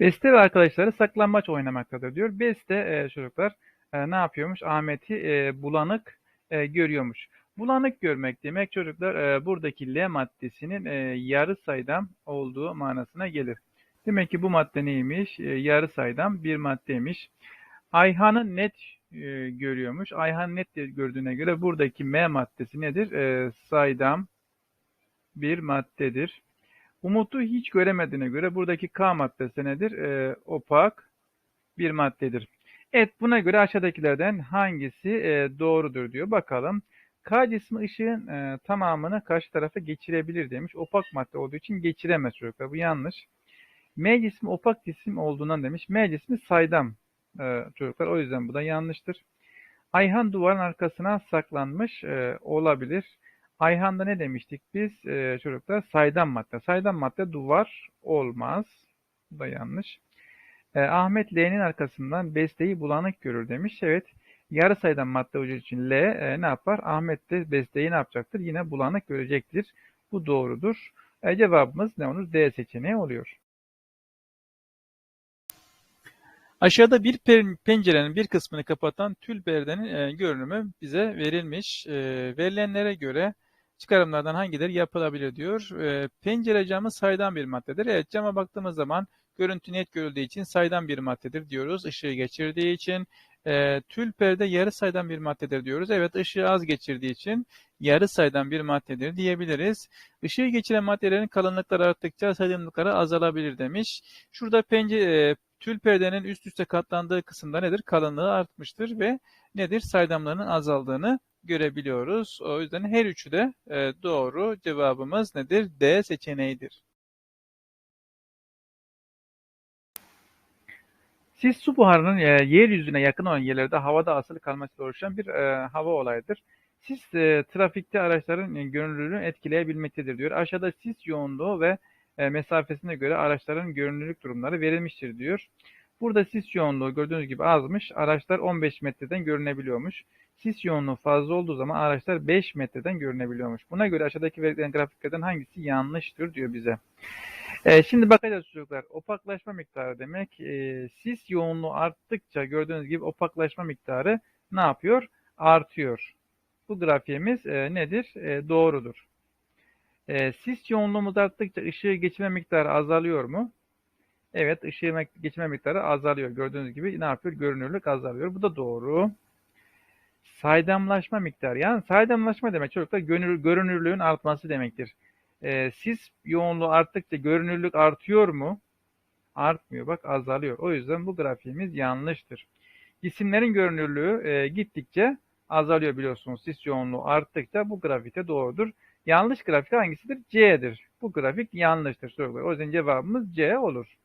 Beste ve arkadaşları saklambaç oynamaktadır diyor. Beste e, çocuklar e, ne yapıyormuş? Ahmet'i e, bulanık e, görüyormuş. Bulanık görmek demek çocuklar e, buradaki L maddesinin e, yarı saydam olduğu manasına gelir. Demek ki bu madde neymiş? E, yarı saydam bir maddeymiş. Ayhan'ı net e, görüyormuş. Ayhan net gördüğüne göre buradaki M maddesi nedir? E, saydam bir maddedir. Umut'u hiç göremediğine göre buradaki K maddesi nedir? E, opak bir maddedir. Evet buna göre aşağıdakilerden hangisi e, doğrudur diyor. Bakalım. K cismi ışığın e, tamamını karşı tarafa geçirebilir demiş. Opak madde olduğu için geçiremez çocuklar. Bu yanlış. M cismi opak cisim olduğundan demiş. M cismi saydam e, çocuklar. O yüzden bu da yanlıştır. Ayhan duvarın arkasına saklanmış e, olabilir. Ayhan'da ne demiştik biz e, çocuklar? Saydam madde. Saydam madde duvar olmaz. Bu da yanlış. E, Ahmet L'nin arkasından besteyi bulanık görür demiş. Evet. Yarı sayıdan madde olduğu için L e, ne yapar? Ahmet de besteyi ne yapacaktır? Yine bulanık görecektir. Bu doğrudur. E, cevabımız ne olur? D seçeneği oluyor. Aşağıda bir pencerenin bir kısmını kapatan tül perdenin e, görünümü bize verilmiş. E, verilenlere göre çıkarımlardan hangileri yapılabilir diyor. E, pencere camı saydam bir maddedir. Evet cama baktığımız zaman görüntü net görüldüğü için saydam bir maddedir diyoruz. Işığı geçirdiği için e, tül perde yarı saydam bir maddedir diyoruz. Evet ışığı az geçirdiği için yarı saydam bir maddedir diyebiliriz. Işığı geçiren maddelerin kalınlıkları arttıkça saydamlıkları azalabilir demiş. Şurada pencere, e, tül perdenin üst üste katlandığı kısımda nedir? Kalınlığı artmıştır ve nedir? Saydamlarının azaldığını görebiliyoruz. O yüzden her üçü de e, doğru. Cevabımız nedir? D seçeneğidir. Sis su buharının e, yeryüzüne yakın olan yerlerde havada asılı kalmasıyla oluşan bir e, hava olayıdır. Sis e, trafikte araçların e, görünürlüğünü etkileyebilmektedir diyor. Aşağıda sis yoğunluğu ve e, mesafesine göre araçların görünürlük durumları verilmiştir diyor. Burada sis yoğunluğu gördüğünüz gibi azmış. Araçlar 15 metreden görünebiliyormuş. Sis yoğunluğu fazla olduğu zaman araçlar 5 metreden görünebiliyormuş. Buna göre aşağıdaki verilen grafiklerden hangisi yanlıştır diyor bize. Ee, şimdi bakacağız çocuklar. Opaklaşma miktarı demek. E, sis yoğunluğu arttıkça gördüğünüz gibi opaklaşma miktarı ne yapıyor? Artıyor. Bu grafiğimiz e, nedir? E, doğrudur. E, sis yoğunluğumuz arttıkça ışığı geçirme miktarı azalıyor mu? Evet, ışığı geçirme miktarı azalıyor. Gördüğünüz gibi ne yapıyor? Görünürlük azalıyor. Bu da doğru. Saydamlaşma miktarı. Yani saydamlaşma demek çocuklar görünürlüğün artması demektir. E, sis yoğunluğu arttıkça görünürlük artıyor mu? Artmıyor. Bak azalıyor. O yüzden bu grafiğimiz yanlıştır. Cisimlerin görünürlüğü e, gittikçe azalıyor biliyorsunuz. Sis yoğunluğu arttıkça bu grafikte doğrudur. Yanlış grafik hangisidir? C'dir. Bu grafik yanlıştır. O yüzden cevabımız C olur.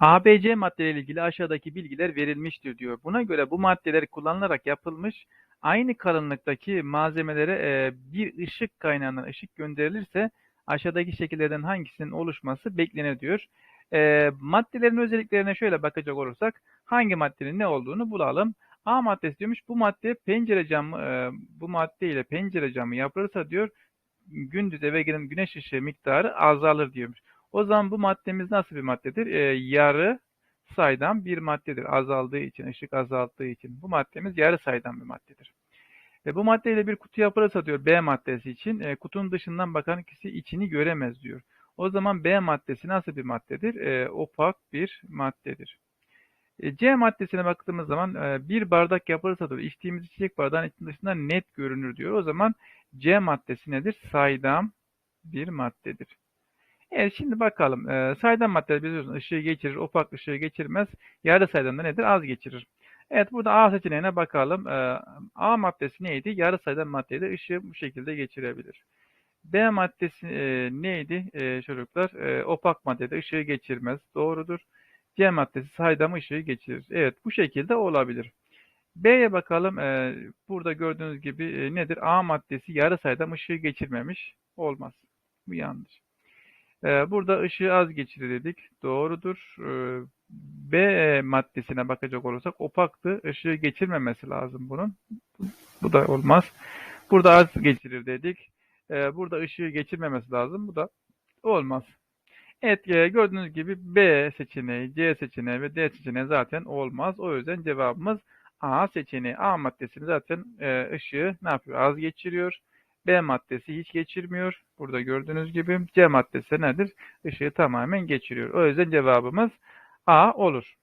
ABC maddeleri ilgili aşağıdaki bilgiler verilmiştir diyor. Buna göre bu maddeler kullanılarak yapılmış aynı kalınlıktaki malzemelere e, bir ışık kaynağından ışık gönderilirse aşağıdaki şekillerden hangisinin oluşması beklenir diyor. E, maddelerin özelliklerine şöyle bakacak olursak hangi maddenin ne olduğunu bulalım. A maddesi diyormuş bu madde pencere camı e, bu madde ile pencere camı yapılırsa diyor gündüz eve giren güneş ışığı miktarı azalır diyormuş. O zaman bu maddemiz nasıl bir maddedir? E, yarı saydam bir maddedir. Azaldığı için, ışık azalttığı için. Bu maddemiz yarı saydam bir maddedir. E, bu maddeyle bir kutu yapılırsa diyor B maddesi için e, kutunun dışından bakan kişi içini göremez diyor. O zaman B maddesi nasıl bir maddedir? E, opak bir maddedir. E, C maddesine baktığımız zaman e, bir bardak yapılırsa diyor içtiğimiz içecek bardağın içinin dışından net görünür diyor. O zaman C maddesi nedir? Saydam bir maddedir. Evet şimdi bakalım. E, saydam maddeler biliyorsunuz ışığı geçirir, opak ışığı geçirmez. Yarı saydam da nedir? Az geçirir. Evet burada A seçeneğine bakalım. E, A maddesi neydi? Yarı saydam maddeydi. Işığı bu şekilde geçirebilir. B maddesi e, neydi e, çocuklar? E, opak maddede ışığı geçirmez. Doğrudur. C maddesi saydam ışığı geçirir. Evet bu şekilde olabilir. B'ye bakalım. E, burada gördüğünüz gibi e, nedir? A maddesi yarı saydam ışığı geçirmemiş. Olmaz. Bu yanlış. Ee, burada ışığı az geçirir dedik. Doğrudur. Ee, B maddesine bakacak olursak opaktı. Işığı geçirmemesi lazım bunun. Bu da olmaz. Burada az geçirir dedik. e, burada ışığı geçirmemesi lazım. Bu da olmaz. Evet e, gördüğünüz gibi B seçeneği, C seçeneği ve D seçeneği zaten olmaz. O yüzden cevabımız A seçeneği. A maddesini zaten e, ışığı ne yapıyor? Az geçiriyor. B maddesi hiç geçirmiyor. Burada gördüğünüz gibi C maddesi nedir? Işığı tamamen geçiriyor. O yüzden cevabımız A olur.